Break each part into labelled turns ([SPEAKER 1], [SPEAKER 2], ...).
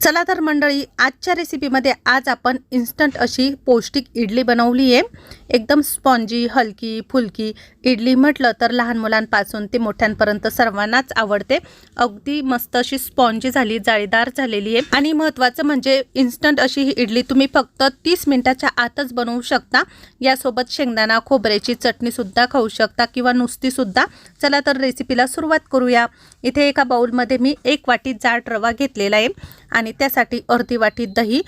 [SPEAKER 1] चला तर मंडळी आजच्या रेसिपीमध्ये आज आपण इन्स्टंट अशी पौष्टिक इडली बनवली आहे एकदम स्पॉन्जी हलकी फुलकी इडली म्हटलं तर लहान मुलांपासून ते मोठ्यांपर्यंत सर्वांनाच आवडते. अगदी मस्त अशी स्पॉन्जी झाली जाळीदार झालेली आहे आणि महत्त्वाचं म्हणजे इन्स्टंट अशी ही इडली तुम्ही फक्त तीस मिनटाच्या आतच बनवू शकता. यासोबत शेंगदाणा खोबऱ्याची चटणीसुद्धा खाऊ शकता किंवा नुसतीसुद्धा चला तर रेसिपीला सुरुवात करूया. इथे एका बाऊलमध्ये मी एक वाटी जाड रवा घेतलेला आहे. आणि त्यासाठी अर्धी वाटी दही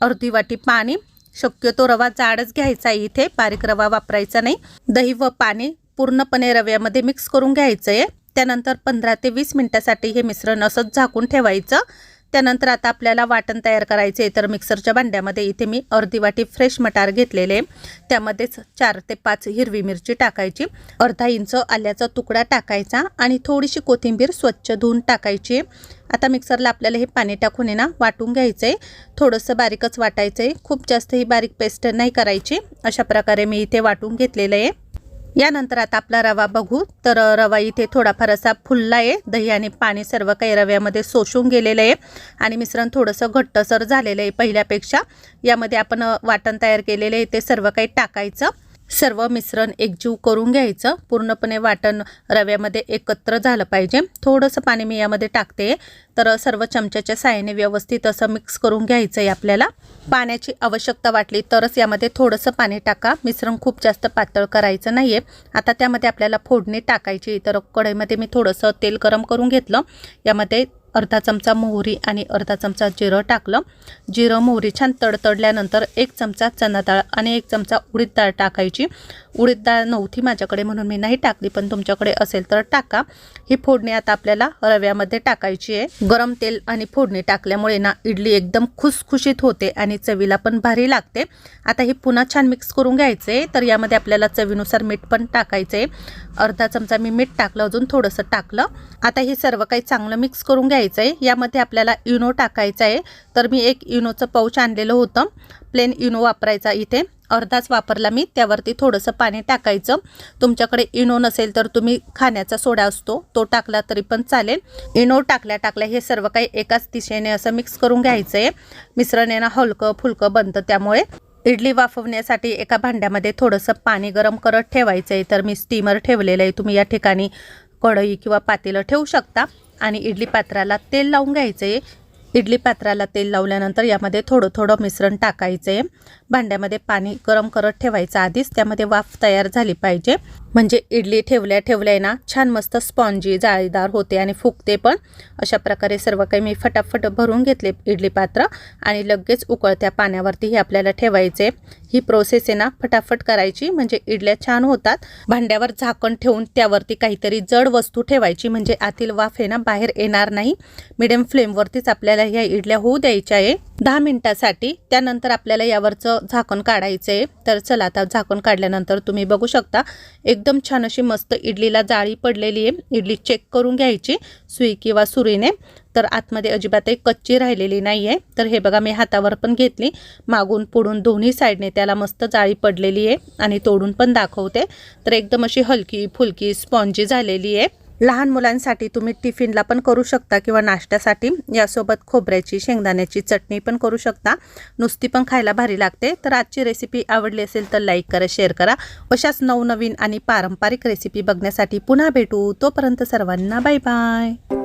[SPEAKER 1] अर्धी वाटी पाणी. शक्यतो रवा जाडच घ्यायचा आहे इथे. बारीक रवा वापरायचा नाही. दही व पाणी पूर्णपणे रव्यामध्ये मिक्स करून घ्यायचं आहे त्यानंतर पंधरा ते वीस मिनटासाठी हे मिश्रण असंच झाकून ठेवायचं. त्यानंतर आता आपल्याला वाटण तयार करायचे तर मिक्सरच्या भांड्यामध्ये इथे मी अर्धी वाटी फ्रेश मटार घेतलेले आहे. त्यामध्येच चार ते पाच हिरवी मिरची टाकायची. अर्धा इंच आल्याचा तुकडा टाकायचा आणि थोडीशी कोथिंबीर स्वच्छ धुवून टाकायची आता मिक्सरला आपल्याला हे पाणी टाकून ना वाटून घ्यायचं आहे. थोडंसं बारीकच वाटायचं आहे. खूप जास्त ही बारीक पेस्ट नाही करायची. अशा प्रकारे मी इथे वाटून घेतलेलं आहे. यानंतर आता आपला रवा बघू. तर रवा इथे थोडाफार असा फुलला आहे. दही आणि पाणी सर्व काही रव्यामध्ये शोषून गेलेलं आहे. आणि मिश्रण थोडंसं घट्टसर झालेलं आहे पहिल्यापेक्षा. यामध्ये आपण वाटण तयार केलेलं आहे. ते सर्व काही टाकायचं. सर्व मिश्रण एकजीव करून घ्यायचं. पूर्णपणे वाटण रव्यामध्ये एकत्र झालं पाहिजे. थोडंसं पाणी मी यामध्ये टाकते. तर सर्व चमच्याच्या साह्याने व्यवस्थित असं मिक्स करून घ्यायचं आहे आपल्याला. पाण्याची आवश्यकता वाटली तरच यामध्ये थोडंसं पाणी टाका. मिश्रण खूप जास्त पातळ करायचं नाही आहे आता त्यामध्ये आपल्याला फोडणी टाकायची. तर कढईमध्ये मी थोडंसं तेल गरम करून घेतलं. यामध्ये अर्धा चमचा मोहरी आणि अर्धा चमचा जिरं टाकलं. जिरं मोहरी छान तडतडल्यानंतर एक चमचा चना डाळ आणि एक चमचा उडीद डाळ टाकायची. उडीद डाळ नव्हती माझ्याकडे म्हणून मी नाही टाकली पण तुमच्याकडे असेल तर टाका. ही फोडणी आता आपल्याला रव्यामध्ये टाकायची आहे. गरम तेल आणि फोडणी टाकल्यामुळे ना इडली एकदम खुसखुशीत होते आणि चवीला पण भारी लागते. आता ही पुन्हा छान मिक्स करून घ्यायचं तर यामध्ये आपल्याला चवीनुसार मीठ पण टाकायचं अर्धा चमचा मी मीठ टाकलं अजून थोडंसं टाकलं. आता हे सर्व काही चांगलं मिक्स करून घ्यायचं आहे यामध्ये आपल्याला इनो टाकायचा आहे तर मी एक इनोचं पाऊच आणलेलं होतं. प्लेन इनो वापरायचा इथे. अर्धाच वापरला मी. त्यावरती थोडंसं पाणी टाकायचं. तुमच्याकडे इनो नसेल तर तुम्ही खाण्याचा सोडा असतो. तो टाकला तरी पण चालेल. इनो टाकल्या टाकल्या हे सर्व काही एकाच दिशेने असं मिक्स करून घ्यायचं आहे मिश्रण येणं ना हलकं फुलकं बनतं त्यामुळे. इडली वाफवण्यासाठी एका भांड्यामध्ये थोडंसं पाणी गरम करत ठेवायचं आहे तर मी स्टीमर ठेवलेलं आहे. तुम्ही या ठिकाणी कढई किंवा पातेलं ठेवू शकता. आणि इडली पात्राला तेल लावून घ्यायचं आहे इडली पात्राला तेल लावल्यानंतर यामध्ये थोडं थोडं मिश्रण टाकायचं. आहे भांड्यामध्ये पाणी गरम करत ठेवायचं आधीच. त्यामध्ये वाफ तयार झाली पाहिजे. म्हणजे इडली ठेवल्या ठेवल्या ना छान मस्त स्पॉन्जी जाळीदार होते आणि फुगते पण. अशा प्रकारे सर्व काही मी फटाफट भरून घेतले इडली पात्र आणि लगेच उकळत्या पाण्यावरती हे आपल्याला ठेवायचे. ही प्रोसेस आहे ना फटाफट करायची. म्हणजे इडल्या छान होतात. भांड्यावर झाकण ठेवून त्यावरती काहीतरी जड वस्तू ठेवायची. म्हणजे आतील वाफ आहे ना बाहेर येणार नाही. मिडियम फ्लेमवरतीच आपल्याला ह्या इडल्या होऊ द्यायच्या आहे. दहा मिनिटासाठी. त्यानंतर आपल्याला यावरचं झाकण काढायचं आहे तर चला आता झाकण काढल्यानंतर तुम्ही बघू शकता एकदम छान अशी मस्त इडलीला जाळी पडलेली आहे. इडली चेक करून घ्यायची सुई किंवा सुरीने. तर आतमध्ये अजिबातही कच्ची राहिलेली नाही आहे तर हे बघा मी हातावर पण घेतली. मागून पुढून दोन्ही साईडने त्याला मस्त जाळी पडलेली आहे आणि तोडून पण दाखवते. तर एकदम अशी हलकी फुलकी स्पॉन्जी झालेली आहे. लहान मुलांसाठी तुम्ही टिफिनला पण करू शकता किंवा नाश्त्यासाठी. यासोबत खोबऱ्याची शेंगदाण्याची चटणी पण करू शकता. नुसती पण खायला भारी लागते. तर आजची रेसिपी आवडली असेल तर लाईक करा शेअर करा. अशाच नवनवीन आणि पारंपरिक रेसिपी बघण्यासाठी पुन्हा भेटू. तोपर्यंत सर्वांना बाय बाय